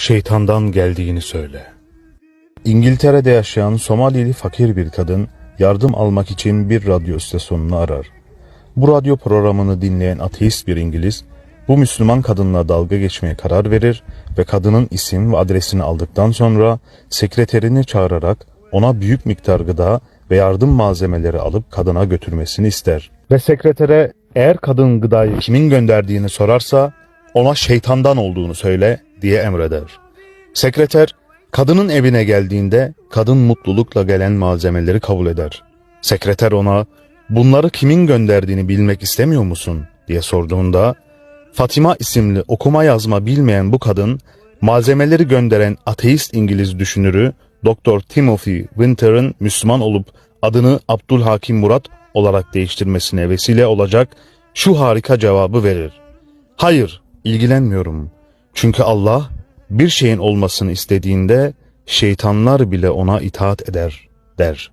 şeytandan geldiğini söyle. İngiltere'de yaşayan Somalili fakir bir kadın yardım almak için bir radyo istasyonunu arar. Bu radyo programını dinleyen ateist bir İngiliz bu Müslüman kadınla dalga geçmeye karar verir ve kadının isim ve adresini aldıktan sonra sekreterini çağırarak ona büyük miktar gıda ve yardım malzemeleri alıp kadına götürmesini ister. Ve sekretere eğer kadın gıdayı kimin gönderdiğini sorarsa ona şeytandan olduğunu söyle diye emreder. Sekreter kadının evine geldiğinde kadın mutlulukla gelen malzemeleri kabul eder. Sekreter ona bunları kimin gönderdiğini bilmek istemiyor musun diye sorduğunda Fatima isimli okuma yazma bilmeyen bu kadın malzemeleri gönderen ateist İngiliz düşünürü Dr. Timothy Winter'ın Müslüman olup adını Abdülhakim Murat olarak değiştirmesine vesile olacak şu harika cevabı verir. Hayır, ilgilenmiyorum. Çünkü Allah bir şeyin olmasını istediğinde şeytanlar bile ona itaat eder, der.